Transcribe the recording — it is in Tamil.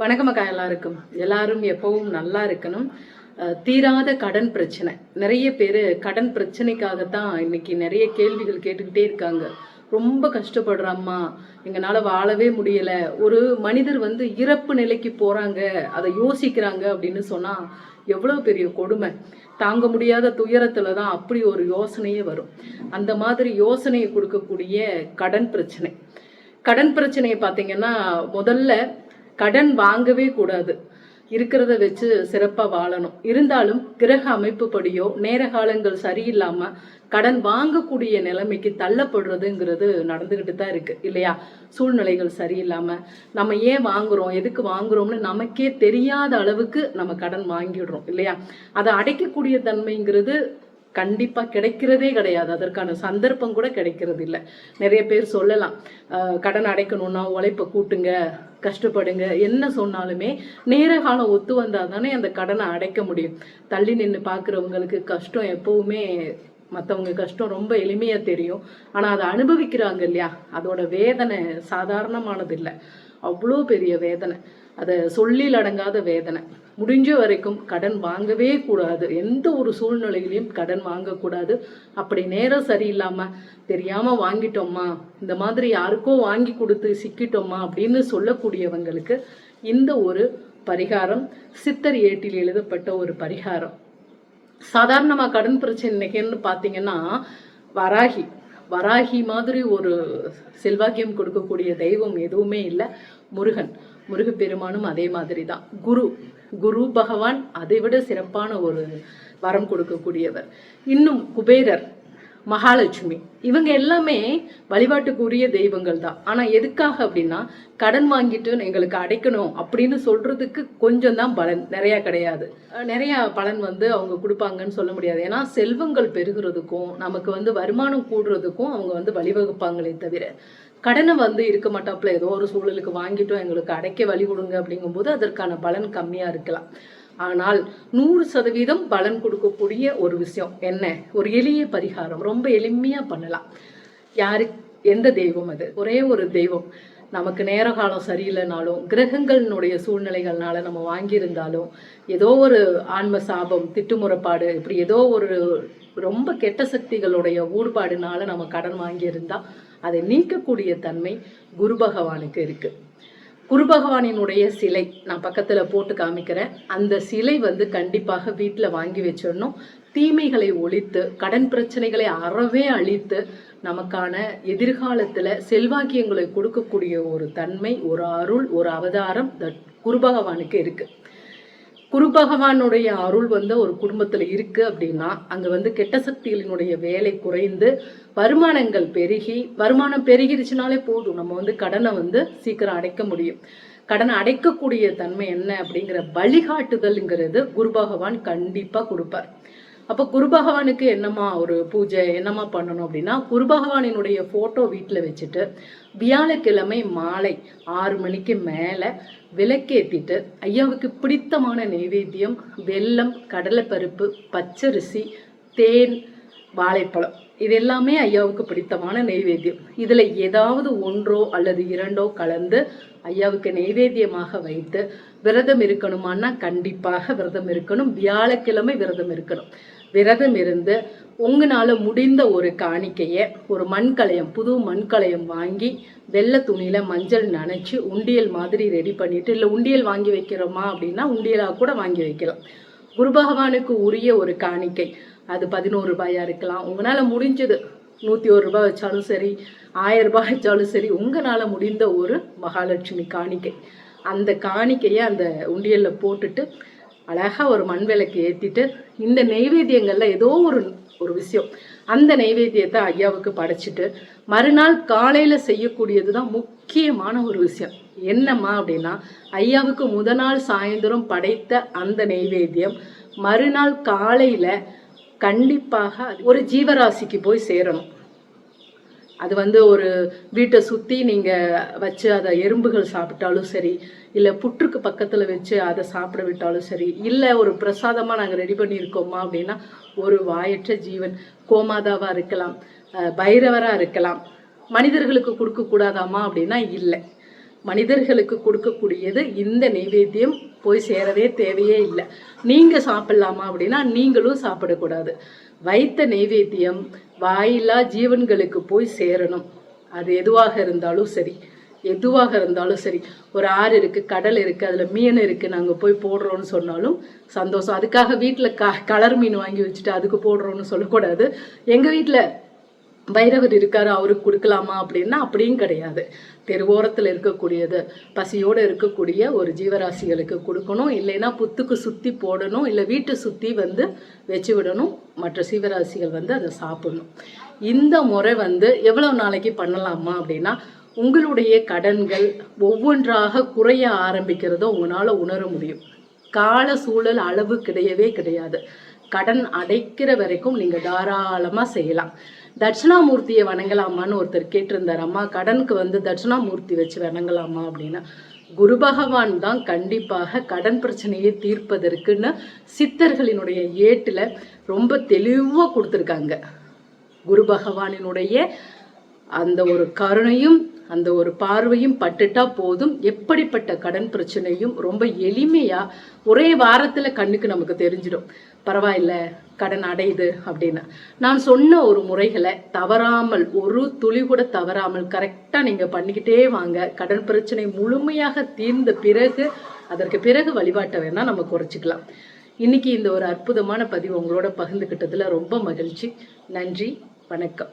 வணக்கம் அக்கா எல்லாருக்கும். எல்லாரும் எப்பவும் நல்லா இருக்கணும். தீராத கடன் பிரச்சனை. நிறைய பேர் கடன் பிரச்சனைக்காகத்தான் இன்னைக்கு நிறைய கேள்விகள் கேட்டுக்கிட்டே இருக்காங்க. ரொம்ப கஷ்டப்படுறாம்மா எங்களால் வாழவே முடியல. ஒரு மனிதர் வந்து இறப்பு நிலைக்கு போகிறாங்க அதை யோசிக்கிறாங்க அப்படின்னு சொன்னால் எவ்வளோ பெரிய கொடுமை. தாங்க முடியாத துயரத்தில் தான் அப்படி ஒரு யோசனையே வரும். அந்த மாதிரி யோசனையை கொடுக்கக்கூடிய கடன் பிரச்சனை. கடன் பிரச்சனையை பார்த்தீங்கன்னா முதல்ல கடன் வாங்கவே கூடாது. இருக்கிறத வச்சு சிறப்பாக வாழணும். இருந்தாலும் கிரக அமைப்புப்படியோ நேர காலங்கள் சரியில்லாமல் கடன் வாங்கக்கூடிய நிலைமைக்கு தள்ளப்படுறதுங்கிறது நடந்துக்கிட்டு தான் இருக்குது இல்லையா? சூழ்நிலைகள் சரியில்லாமல் நம்ம ஏன் வாங்குகிறோம் எதுக்கு வாங்குறோம்னு நமக்கே தெரியாத அளவுக்கு நம்ம கடன் வாங்கிடுறோம் இல்லையா? அதை அடைக்கக்கூடிய தன்மைங்கிறது கண்டிப்பாக கிடைக்கிறதே கிடையாது. அதற்கான சந்தர்ப்பம் கூட கிடைக்கிறது இல்லை நிறைய பேர் சொல்லலாம். கடன் அடைக்கணும்னா உழைப்பை கூட்டுங்க கஷ்டப்படுங்க. என்ன சொன்னாலுமே நேர காலம் ஒத்து வந்தால் தானே அந்த கடனை அடைக்க முடியும். தள்ளி நின்று பார்க்குறவங்களுக்கு கஷ்டம் எப்போவுமே மற்றவங்க கஷ்டம் ரொம்ப எளிமையாக தெரியும். ஆனால் அதை அனுபவிக்கிறாங்க இல்லையா? அதோட வேதனை சாதாரணமானது இல்லை அவ்வளோ பெரிய வேதனை. அதை சொல்லில் அடங்காத வேதனை. முடிஞ்ச வரைக்கும் கடன் வாங்கவே கூடாது. எந்த ஒரு சூழ்நிலையிலையும் கடன் வாங்கக்கூடாது. அப்படி நேரம் சரியில்லாமல் தெரியாமல் வாங்கிட்டோமா? இந்த மாதிரி யாருக்கோ வாங்கி கொடுத்து சிக்கிட்டோமா? அப்படின்னு சொல்லக்கூடியவங்களுக்கு இந்த ஒரு பரிகாரம் சித்தர் ஏட்டில் எழுதப்பட்ட ஒரு பரிகாரம். சாதாரணமாக கடன் பிரச்சனைக்குன்னு பார்த்தீங்கன்னா வராகி. வராகி மாதிரி ஒரு செல்வாக்கியம் கொடுக்கக்கூடிய தெய்வம் எதுவுமே இல்லை. முருகன் முருகப்பெருமானும் அதே மாதிரி தான் குரு குரு பகவான் அதை விட சிறப்பான ஒரு வரம் கொடுக்கக்கூடியவர். இன்னும் குபேரர் மகாலட்சுமி. இவங்க எல்லாமே வழிபாட்டுக்குரிய தெய்வங்கள் தான். ஆனால் எதுக்காக அப்படின்னா கடன் வாங்கிட்டு எங்களுக்கு அடைக்கணும் அப்படின்னு சொல்றதுக்கு கொஞ்சம் தான் பலன். நிறையா கிடையாது. நிறையா பலன் வந்து அவங்க கொடுப்பாங்கன்னு சொல்ல முடியாது. ஏன்னா செல்வங்கள் பெருகிறதுக்கும் நமக்கு வந்து வருமானம் கூடுறதுக்கும் அவங்க வந்து வழிவகுப்பாங்களே தவிர கடனை வந்து இருக்க மாட்டாப்புல. ஏதோ ஒரு சூழலுக்கு வாங்கிட்டோம் எங்களுக்கு அடைக்க வழி கொடுங்க அப்படிங்கும்போது அதற்கான பலன் கம்மியாக இருக்கலாம். ஆனால் நூறு சதவீதம் பலன் கொடுக்கக்கூடிய ஒரு விஷயம் என்ன? ஒரு எளிய பரிகாரம். ரொம்ப எளிமையா பண்ணலாம். யாரு? எந்த தெய்வம் அது? ஒரே ஒரு தெய்வம். நமக்கு நேர காலம் சரியில்லைனாலும் கிரகங்களினுடைய சூழ்நிலைகள்னால நம்ம வாங்கியிருந்தாலும் ஏதோ ஒரு ஆன்ம சாபம் திட்டுமுறைப்பாடு இப்படி ஏதோ ஒரு ரொம்ப கெட்ட சக்திகளுடைய ஊடுபாடுனால நம்ம கடன் வாங்கியிருந்தா அதை நீக்கக்கூடிய தன்மை குரு பகவானுக்கு இருக்குது குரு பகவானினுடைய சிலை நான் பக்கத்தில் போட்டு காமிக்கிறேன். அந்த சிலை வந்து கண்டிப்பாக வீட்டில் வாங்கி வச்சிடணும். தீமைகளை ஒழித்து கடன் பிரச்சனைகளை அறவே அழித்து நமக்கான எதிர்காலத்தில் செல்வாக்கியங்களை கொடுக்கக்கூடிய ஒரு தன்மை ஒரு அருள் ஒரு அவதாரம் குரு பகவானுக்கு இருக்குது குரு பகவானுடைய அருள் வந்து ஒரு குடும்பத்துல இருக்கு அப்படின்னா அங்க வந்து கெட்ட சக்திகளினுடைய வேலை குறைந்து வருமானங்கள் பெருகி வருமானம் பெருகிருச்சுனாலே போதும். நம்ம வந்து கடனை வந்து சீக்கிரம் அடைக்க முடியும். கடனை அடைக்கக்கூடிய தன்மை என்ன அப்படிங்கிற வழிகாட்டுதல்ங்கிறது குரு பகவான் கண்டிப்பா கொடுப்பார். அப்போ குரு பகவானுக்கு என்னம்மா ஒரு பூஜை என்னம்மா பண்ணணும் அப்படின்னா குரு பகவானினுடைய ஃபோட்டோ வீட்டில் வச்சுட்டு வியாழக்கிழமை மாலை ஆறு மணிக்கு மேலே விளக்கேற்றிட்டு ஐயாவுக்கு பிடித்தமான நெய்வேத்தியம் வெல்லம் கடலைப்பருப்பு பச்சரிசி தேன் வாழைப்பழம். இது எல்லாமே ஐயாவுக்கு பிடித்தமான நெய்வேத்தியம் இதில் ஏதாவது ஒன்றோ அல்லது இரண்டோ கலந்து ஐயாவுக்கு நெய்வேத்தியமாக வைத்து விரதம் இருக்கணுமான்னா கண்டிப்பாக விரதம் இருக்கணும். வியாழக்கிழமை விரதம் இருக்கணும். விரதம் இருந்து உங்களால் முடிந்த ஒரு காணிக்கையை ஒரு மண்களையம் புது மண்கலையம் வாங்கி வெள்ளை துணியில் மஞ்சள் நனைச்சி உண்டியல் மாதிரி ரெடி பண்ணிட்டு இல்லை உண்டியல் வாங்கி வைக்கிறோமா அப்படின்னா உண்டியலாக கூட வாங்கி வைக்கலாம். குரு பகவானுக்கு உரிய ஒரு காணிக்கை. அது பதினோரு ரூபாயாக இருக்கலாம். உங்களால் முடிஞ்சது நூற்றி ஒரு ரூபாய் வச்சாலும் சரி ஆயிரம் ரூபாய் வச்சாலும் சரி உங்களால் முடிந்த ஒரு மகாலட்சுமி காணிக்கை. அந்த காணிக்கையை அந்த உண்டியலில் போட்டுட்டு அழகாக ஒரு மண் விளக்கு ஏற்றிட்டு இந்த நெய்வேத்தியங்கள்ல ஏதோ ஒரு ஒரு விஷயம். அந்த நெய்வேத்தியத்தை ஐயாவுக்கு படைச்சிட்டு மறுநாள் காலையில் செய்யக்கூடியது தான் முக்கியமான ஒரு விஷயம். என்னம்மா அப்படின்னா ஐயாவுக்கு முத நாள் சாயந்தரம் படைத்த அந்த நெய்வேத்தியம் மறுநாள் காலையில் கண்டிப்பாக ஒரு ஜீவராசிக்கு போய் சேரணும். அது வந்து ஒரு வீட்டை சுற்றி நீங்கள் வச்சு அதை எறும்புகள் சாப்பிட்டாலும் சரி இல்லை புற்றுக்கு பக்கத்தில் வச்சு அதை சாப்பிட விட்டாலும் சரி இல்லை ஒரு பிரசாதமாக நாங்கள் ரெடி பண்ணியிருக்கோமா அப்படின்னா ஒரு வாயற்ற ஜீவன் கோமாதாவாக இருக்கலாம் பைரவராக இருக்கலாம். மனிதர்களுக்கு கொடுக்கக்கூடாதாமா அப்படின்னா இல்லை. மனிதர்களுக்கு கொடுக்கக்கூடியது இந்த நெய்வேத்தியம் போய் சேரவே தேவையே இல்லை. நீங்கள் சாப்பிட்லாமா அப்படின்னா நீங்களும் சாப்பிடக்கூடாது. வைத்த நைவேத்தியம் வாயில்லா ஜீவன்களுக்கு போய் சேரணும். அது எதுவாக இருந்தாலும் சரி. எதுவாக இருந்தாலும் சரி. ஒரு ஆறு இருக்குது கடல் இருக்குது அதில் மீன் இருக்குது நாங்கள் போய் போடுறோன்னு சொன்னாலும் சந்தோஷம். அதுக்காக வீட்டில் க கலர் மீன் வாங்கி வச்சுட்டு அதுக்கு போடுறோன்னு சொல்லக்கூடாது. எங்கள் வீட்டில் வைரவர் இருக்காரு அவருக்கு கொடுக்கலாமா அப்படின்னா அப்படியும் கிடையாது. தெருவோரத்தில் இருக்கக்கூடியது பசியோடு இருக்கக்கூடிய ஒரு ஜீவராசிகளுக்கு கொடுக்கணும். இல்லைன்னா புத்துக்கு சுற்றி போடணும் இல்லை வீட்டை சுற்றி வந்து வச்சு விடணும். மற்ற ஜீவராசிகள் வந்து அதை சாப்பிடணும். இந்த முறை வந்து எவ்வளோ நாளைக்கு பண்ணலாமா அப்படின்னா உங்களுடைய கடன்கள் ஒவ்வொன்றாக குறைய ஆரம்பிக்கிறத உங்களால் உணர முடியும். கால சூழல் அளவு கிடையவே கிடையாது. கடன் அடைக்கிற வரைக்கும் நீங்கள் தாராளமாக செய்யலாம். தட்சிணாமூர்த்தியை வணங்கலாமான்னு ஒருத்தர் கேட்டிருந்தார். அம்மா கடனுக்கு வந்து தட்சிணாமூர்த்தி வச்சு வணங்கலாமா அப்படின்னா குரு பகவான் தான் கண்டிப்பாக கடன் பிரச்சனையை தீர்ப்பதற்குன்னு சித்தர்களினுடைய ஏட்டில் ரொம்ப தெளிவாக கொடுத்துருக்காங்க. குரு பகவானினுடைய அந்த ஒரு கருணையும் அந்த ஒரு பார்வையும் பட்டுட்டா போதும். எப்படிப்பட்ட கடன் பிரச்சனையும் ரொம்ப எளிமையாக ஒரே வாரத்தில் கண்ணுக்கு நமக்கு தெரிஞ்சிடும். பரவாயில்ல கடன் அடையுது அப்படின்னு. நான் சொன்ன ஒரு முறைகளை தவறாமல் ஒரு துளி கூட தவறாமல் கரெக்டாக நீங்கள் பண்ணிக்கிட்டே வாங்க. கடன் பிரச்சனை முழுமையாக தீர்ந்த பிறகு அதற்கு பிறகு வழிபாட்டை வேணால் நம்ம குறைச்சிக்கலாம். இன்னைக்கு இந்த ஒரு அற்புதமான பதிவு உங்களோட பகிர்ந்துக்கிட்டதில் ரொம்ப மகிழ்ச்சி. நன்றி வணக்கம்.